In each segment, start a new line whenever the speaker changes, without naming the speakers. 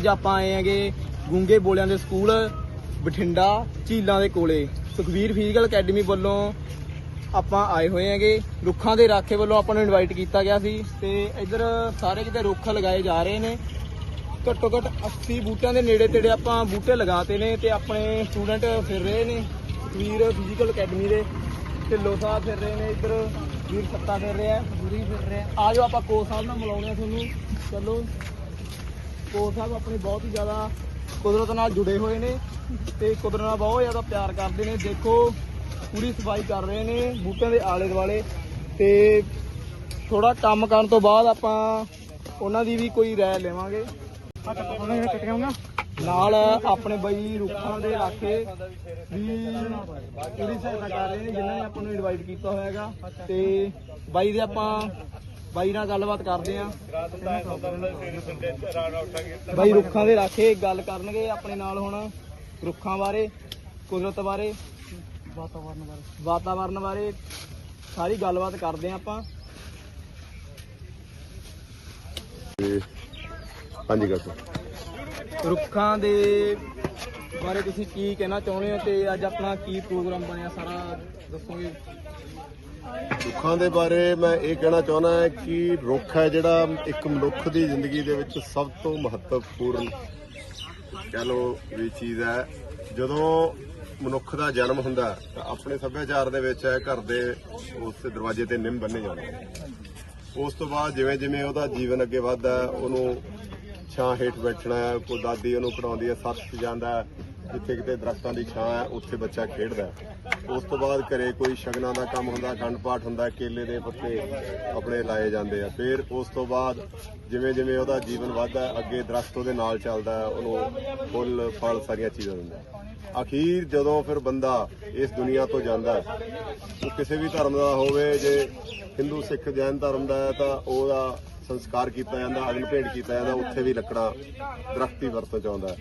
ਅੱਜ ਆਪਾਂ ਆਏ ਹੈਗੇ ਗੁੰਗੇ ਬੋਲਿਆਂ ਦੇ ਸਕੂਲ, ਬਠਿੰਡਾ, ਝੀਲਾਂ ਦੇ ਕੋਲੇ। ਸੁਖਵੀਰ ਫਿਜ਼ੀਕਲ ਅਕੈਡਮੀ ਵੱਲੋਂ ਆਪਾਂ ਆਏ ਹੋਏ ਹੈਗੇ। ਰੁੱਖਾਂ ਦੇ ਰਾਖੇ ਵੱਲੋਂ ਆਪਾਂ ਨੂੰ ਇਨਵਾਈਟ ਕੀਤਾ ਗਿਆ ਸੀ ਤੇ ਇੱਧਰ ਸਾਰੇ ਕਿਤੇ ਰੁੱਖ ਲਗਾਏ ਜਾ ਰਹੇ ਨੇ। ਘੱਟੋ ਘੱਟ 80 ਬੂਟਿਆਂ ਦੇ ਨੇੜੇ ਤੇੜੇ ਆਪਾਂ ਬੂਟੇ ਲਗਾਤੇ ਨੇ ਤੇ ਆਪਣੇ ਸਟੂਡੈਂਟ ਫਿਰ ਰਹੇ ਨੇ। ਸੁਖਵੀਰ ਫਿਜ਼ੀਕਲ ਅਕੈਡਮੀ ਦੇ ਢਿੱਲੋਂ ਸਾਹਿਬ ਫਿਰ ਰਹੇ ਨੇ, ਇੱਧਰ ਵੀਰ ਸੱਤਾ ਫਿਰ ਰਿਹਾ, ਗੁਰੀ ਫਿਰ ਰਿਹਾ। ਆ ਜਾਓ ਆਪਾਂ ਕੋਚ ਸਾਹਿਬ ਨਾਲ ਮਿਲਾਉਂਦੇ ਆ ਤੁਹਾਨੂੰ। ਚਲੋ। ਕੋਚ ਸਾਹਿਬ ਆਪਣੀ ਬਹੁਤ ਹੀ ਜ਼ਿਆਦਾ ਕੁਦਰਤ ਨਾਲ ਜੁੜੇ ਹੋਏ ਨੇ ਤੇ ਕੁਦਰਤ ਨਾਲ ਬਹੁਤ ਜ਼ਿਆਦਾ ਪਿਆਰ ਕਰਦੇ ਨੇ। ਦੇਖੋ, ਪੂਰੀ ਸਫ਼ਾਈ ਕਰ ਰਹੇ ਨੇ ਬੂਟਿਆਂ ਦੇ ਆਲੇ ਦੁਆਲੇ ਤੇ ਥੋੜਾ ਕੰਮ ਕਰਨ ਤੋਂ ਬਾਅਦ ਆਪਾਂ ਉਹਨਾਂ ਦੀ ਵੀ ਕੋਈ ਰਾਏ ਲਵਾਂਗੇ। ਨਾਲ ਆਪਣੇ ਬਈ ਰੁੱਖਾਂ ਦੇ ਰਾਖੇ ਵੀ ਪੂਰੀ ਸਹਾਇਤਾ ਕਰ ਰਹੇ ਨੇ, ਜਿਨ੍ਹਾਂ ਨੇ ਆਪਾਂ ਨੂੰ ਇਨਵਾਈਟ ਕੀਤਾ ਹੋਇਆ ਹੈਗਾ। ਤੇ ਬਾਈ ਦੇ ਆਪਾਂ ਬਾਈ ਨਾਲ ਗੱਲਬਾਤ ਕਰਦੇ ਆਂ। ਬਾਈ ਰੁੱਖਾਂ ਦੇ ਰਾਖੇ ਗੱਲ ਕਰਨਗੇ ਆਪਣੇ ਨਾਲ ਹੁਣ ਰੁੱਖਾਂ ਬਾਰੇ ਕੁਦਰਤ ਬਾਰੇ ਵਾਤਾਵਰਨ ਬਾਰੇ। ਵਾਤਾਵਰਨ ਬਾਰੇ ਸਾਰੀ ਗੱਲਬਾਤ ਕਰਦੇ ਆਂ ਆਪਾਂ।
ਹਾਂਜੀ ਗੱਲ
ਰੁੱਖਾਂ ਦੇ ਬਾਰੇ ਤੁਸੀਂ ਕੀ ਕਹਿਣਾ ਚਾਹੁੰਦੇ ਹੋ ਤੇ ਅੱਜ ਆਪਣਾ ਕੀ ਪ੍ਰੋਗਰਾਮ ਬਣਿਆ ਸਾਰਾ ਦੱਸੋਗੇ?
ਦੁੱਖਾਂ ਦੇ ਬਾਰੇ ਮੈਂ ਇਹ ਕਹਿਣਾ ਚਾਹੁੰਦਾ ਹਾਂ ਕਿ ਰੁੱਖ ਹੈ ਜਿਹੜਾ ਇੱਕ ਮਨੁੱਖ ਦੀ ਜ਼ਿੰਦਗੀ ਦੇ ਵਿੱਚ ਸਭ ਤੋਂ ਮਹੱਤਵਪੂਰਨ ਕਹਿ ਲਓ ਵੀ ਚੀਜ਼ ਹੈ। ਜਦੋਂ ਮਨੁੱਖ ਦਾ ਜਨਮ ਹੁੰਦਾ ਤਾਂ ਆਪਣੇ ਸੱਭਿਆਚਾਰ ਦੇ ਵਿੱਚ ਘਰ ਦੇ ਉਸ ਦਰਵਾਜ਼ੇ ਤੇ ਨਿੰਮ ਬੰਨੇ ਜਾਂਦੇ ਉਸ ਤੋਂ ਬਾਅਦ ਜਿਵੇਂ ਜਿਵੇਂ ਉਹਦਾ ਜੀਵਨ ਅੱਗੇ ਵੱਧਦਾ ਉਹਨੂੰ ਛਾਂ ਹੇਠ ਬੈਠਣਾ ਕੋਈ ਦਾਦੀ ਉਹਨੂੰ ਪੜਾਉਂਦੀ ਹੈ ਸੱਤ 'ਚ ਜਾਂਦਾ ਜਿੱਥੇ ਕਿਤੇ ਦਰਖਤਾਂ ਦੀ ਛਾਂ ਹੈ, ਉੱਥੇ ਬੱਚਾ ਖੇਡਦਾ ਉਸ ਤੋਂ ਬਾਅਦ ਘਰੇ ਕੋਈ ਸ਼ਗਨਾਂ ਦਾ ਕੰਮ ਹੁੰਦਾ ਖੰਡ ਪਾਠ ਹੁੰਦਾ, ਕੇਲੇ ਦੇ ਪੱਤੇ ਆਪਣੇ ਲਾਏ ਜਾਂਦੇ ਆ। ਫਿਰ ਉਸ ਤੋਂ ਬਾਅਦ ਜਿਵੇਂ ਜਿਵੇਂ ਉਹਦਾ ਜੀਵਨ ਵੱਧਦਾ ਅੱਗੇ ਦਰਖਤ ਉਹਦੇ ਨਾਲ ਚੱਲਦਾ ਉਹਨੂੰ ਫੁੱਲ, ਫਲ ਸਾਰੀਆਂ ਚੀਜ਼ਾਂ ਦਿੰਦਾ ਅਖੀਰ ਜਦੋਂ ਫਿਰ ਬੰਦਾ ਇਸ ਦੁਨੀਆ ਤੋਂ ਜਾਂਦਾ ਉਹ ਕਿਸੇ ਵੀ ਧਰਮ ਦਾ ਹੋਵੇ, ਜੇ ਹਿੰਦੂ, ਸਿੱਖ, ਜੈਨ ਧਰਮ ਦਾ ਹੈ, ਤਾਂ ਉਹਦਾ ਸੰਸਕਾਰ ਕੀਤਾ ਜਾਂਦਾ ਅਗਨ ਭੇਟ ਕੀਤਾ ਜਾਂਦਾ, ਉੱਥੇ ਵੀ ਲੱਕੜਾਂ ਦਰਖਤੀ ਵਰਤੋਂ ਚ ਆਉਂਦਾ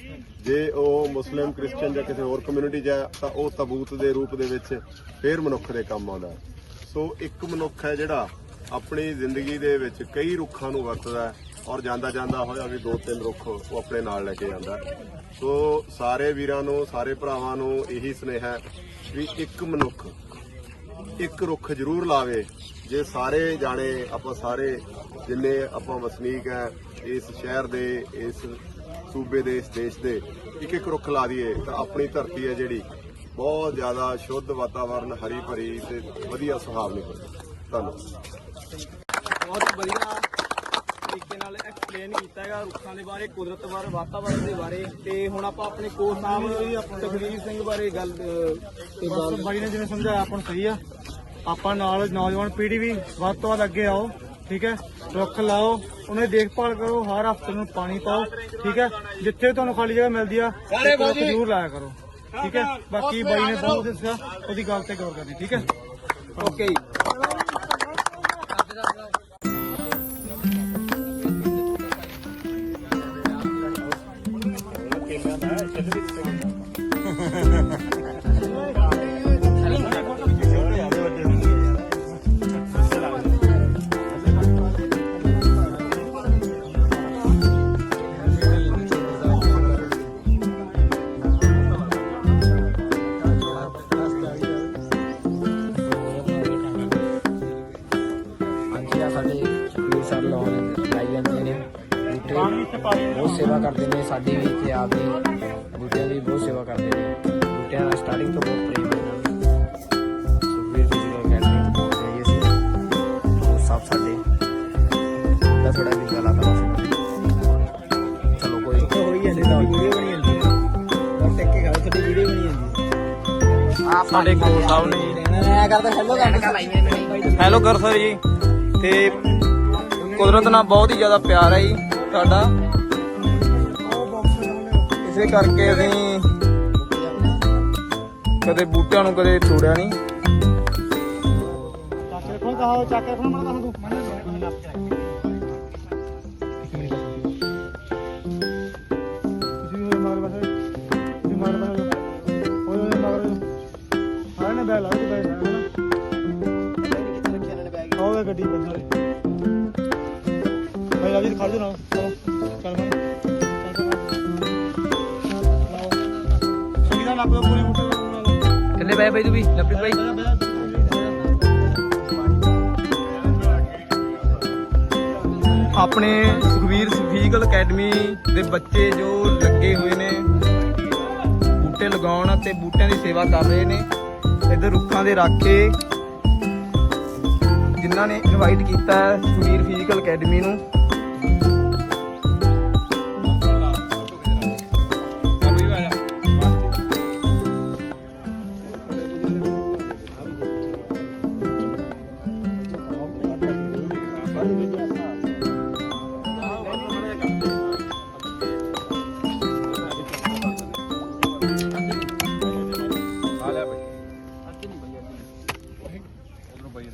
ਜੇ ਉਹ ਮੁਸਲਿਮ, ਕ੍ਰਿਸਚੀਅਨ ਜਾਂ ਕਿਸੇ ਹੋਰ ਕਮਿਊਨਿਟੀ 'ਚ ਹੈ, ਤਾਂ ਉਹ ਤਬੂਤ ਦੇ ਰੂਪ ਦੇ ਵਿੱਚ ਫੇਰ ਮਨੁੱਖ ਦੇ ਕੰਮ ਆਉਂਦਾ ਸੋ ਇੱਕ ਮਨੁੱਖ ਹੈ ਜਿਹੜਾ ਆਪਣੀ ਜ਼ਿੰਦਗੀ ਦੇ ਵਿੱਚ ਕਈ ਰੁੱਖਾਂ ਨੂੰ ਵਰਤਦਾ ਔਰ ਜਾਂਦਾ ਜਾਂਦਾ ਹੋਇਆ ਵੀ ਦੋ ਤਿੰਨ ਰੁੱਖ ਉਹ ਆਪਣੇ ਨਾਲ ਲੈ ਕੇ ਜਾਂਦਾ ਸੋ ਸਾਰੇ ਵੀਰਾਂ ਨੂੰ, ਸਾਰੇ ਭਰਾਵਾਂ ਨੂੰ ਇਹੀ ਸੁਨੇਹਾ ਹੈ ਵੀ ਇੱਕ ਮਨੁੱਖ ਇੱਕ ਰੁੱਖ ਜ਼ਰੂਰ ਲਾਵੇ। ਜੇ ਸਾਰੇ ਜਾਣੇ ਆਪਾਂ ਸਾਰੇ ਜਿੰਨੇ ਆਪਾਂ ਵਸਨੀਕ ਹੈ ਇਸ ਸ਼ਹਿਰ ਦੇ ਇਸ ਸੂਬੇ ਦੇ ਇਸ ਦੇਸ਼ ਦੇ ਇੱਕ ਇੱਕ ਰੁੱਖ ਲਾ ਦਈਏ ਤਾਂ ਆਪਣੀ ਧਰਤੀ ਹੈ ਜਿਹੜੀ ਬਹੁਤ ਜ਼ਿਆਦਾ ਸ਼ੁੱਧ ਵਾਤਾਵਰਨ ਹਰੀ ਭਰੀ ਤੇ ਵਧੀਆ ਸੁਹਾਵਣੀ ਹੋ ਧੰਨਵਾਦ।
ਬਹੁਤ ਵਧੀਆ ਤਰੀਕੇ ਨਾਲ ਐਕਸਪਲੇਨ ਕੀਤਾ ਹੈਗਾ ਰੁੱਖਾਂ ਦੇ ਬਾਰੇ ਕੁਦਰਤ ਬਾਰੇ ਵਾਤਾਵਰਨ ਦੇ ਬਾਰੇ। ਤੇ ਹੁਣ ਆਪਾਂ ਆਪਣੇ ਕੋਚ ਸਾਹਿਬ ਸੁਖਵੀਰ ਸਿੰਘ ਬਾਰੇ ਗੱਲ ਤੇ
ਬਾਈ ਨੇ ਜਿਵੇਂ ਸਮਝਾਇਆ ਆਪਾਂ ਸਹੀ ਆ। ਆਪਾਂ ਨਾਲ ਨੌਜਵਾਨ ਪੀੜ੍ਹੀ ਵੀ ਵੱਧ ਤੋਂ ਵੱਧ ਅੱਗੇ ਆਓ ਠੀਕ ਹੈ? ਰੁੱਖ ਲਾਓ ਉਹਨਾਂ ਦੀ ਦੇਖਭਾਲ ਕਰੋ ਹਰ ਹਫ਼ਤੇ ਨੂੰ ਪਾਣੀ ਪਾਓ ਠੀਕ ਹੈ? ਜਿੱਥੇ ਤੁਹਾਨੂੰ ਖਾਲੀ ਜਗ੍ਹਾ ਮਿਲਦੀ ਆ ਇੱਕ ਰੁੱਖ ਜ਼ਰੂਰ ਲਾਇਆ ਕਰੋ ਠੀਕ ਹੈ? ਬਾਕੀ ਬਾਈ ਨੇ ਬਹੁਤ ਦੱਸਿਆ ਉਹਦੀ ਗੱਲ ਤੇ ਗੌਰ ਕਰਨੀ ਠੀਕ ਹੈ?
ਓਕੇ ਜੀ।
ਲਾਈ ਜਾਂਦੇ ਨੇ। ਬੂਟੇ ਬਹੁਤ ਸੇਵਾ ਕਰਦੇ ਨੇ ਸਾਡੀ ਵੀ ਤੇ ਆਪ ਦੀ ਬੂਟਿਆਂ ਦੀ ਬਹੁਤ ਸੇਵਾ ਕਰਦੇ ਨੇ। ਬੂਟਿਆਂ ਦਾ ਸਟਾਰਟਿੰਗ ਤੋਂ ਬਹੁਤ ਪ੍ਰੇਮ ਹੈ। ਇਹਨਾਂ ਨੂੰ ਸੁਖਬੀਰ ਫਿਜ਼ੀਕਲ ਅਕੈਡਮੀ ਗਏ ਸੀ ਉਹ ਸਭ ਸਾਡੇ ਦਾ ਥੋੜਾ ਵੀ ਗਲਾ ਕਰਾ ਚਲੋ ਕੋਈ
ਹੋਈ ਜਾਂਦੀ ਤਾਂ ਵੀਡੀਓ ਬਣੀ ਜਾਂਦੀ। ਹੈ ਟੱਕ ਕੇ ਖਾਓ ਤੁਹਾਡੀ ਵੀਡੀਓ ਬਣੀ ਜਾਂਦੀ। ਹੈ ਸਾਡੇ ਕੋਚ ਸਾਹਿਬ ਨੇ। ਜੀ ਐ ਕਰਦਾ ਹੈਲੋ ਕਰ ਹੈਲੋ ਕਰ ਸਰ ਜੀ। ਤੇ ਕੁਦਰਤ ਨਾਲ ਬਹੁਤ ਹੀ ਜ਼ਿਆਦਾ ਪਿਆਰ ਹੈ ਜੀ ਸਾਡਾ ਇਸੇ ਕਰਕੇ ਅਸੀਂ ਕਦੇ ਬੂਟਿਆਂ ਨੂੰ ਕਦੇ ਤੋੜਿਆ ਨਹੀਂ।
ਚੱਕ ਫੋਨ ਕਹਾਓ ਚੱਕ ਫੋਨ ਮਣਾ ਤੂੰ ਤੁਸੀਂ ਮਾਰ ਵੀਰ ਖੜ ਜਾ ਨਾ। ਚਲੋ ਚੱਲ ਮੈਂ ਕਿਹਦਾ ਲੱਭ ਦੋ ਪੂਰੀ ਬੁੱਟੀ?
ਕਿੰਨੇ ਪਏ ਬਾਈ ਤੂੰ ਵੀ? ਲਪਿਤ ਬਾਈ?
ਆਪਣੇ ਸੁਖਵੀਰ ਫਿਜ਼ੀਕਲ ਅਕੈਡਮੀ ਦੇ ਬੱਚੇ ਜੋ ਲੱਗੇ ਹੋਏ ਨੇ ਬੂਟੇ ਲਗਾਉਣ ਅਤੇ ਬੂਟਿਆਂ ਦੀ ਸੇਵਾ ਕਰ ਰਹੇ ਨੇ ਇੱਧਰ ਰੁੱਖਾਂ ਦੇ ਰੱਖ ਕੇ ਜਿਨ੍ਹਾਂ ਨੇ ਇਨਵਾਈਟ ਕੀਤਾ ਸੁਖਵੀਰ ਫਿਜ਼ੀਕਲ ਅਕੈਡਮੀ ਨੂੰ। ರೂಪಾಯಿ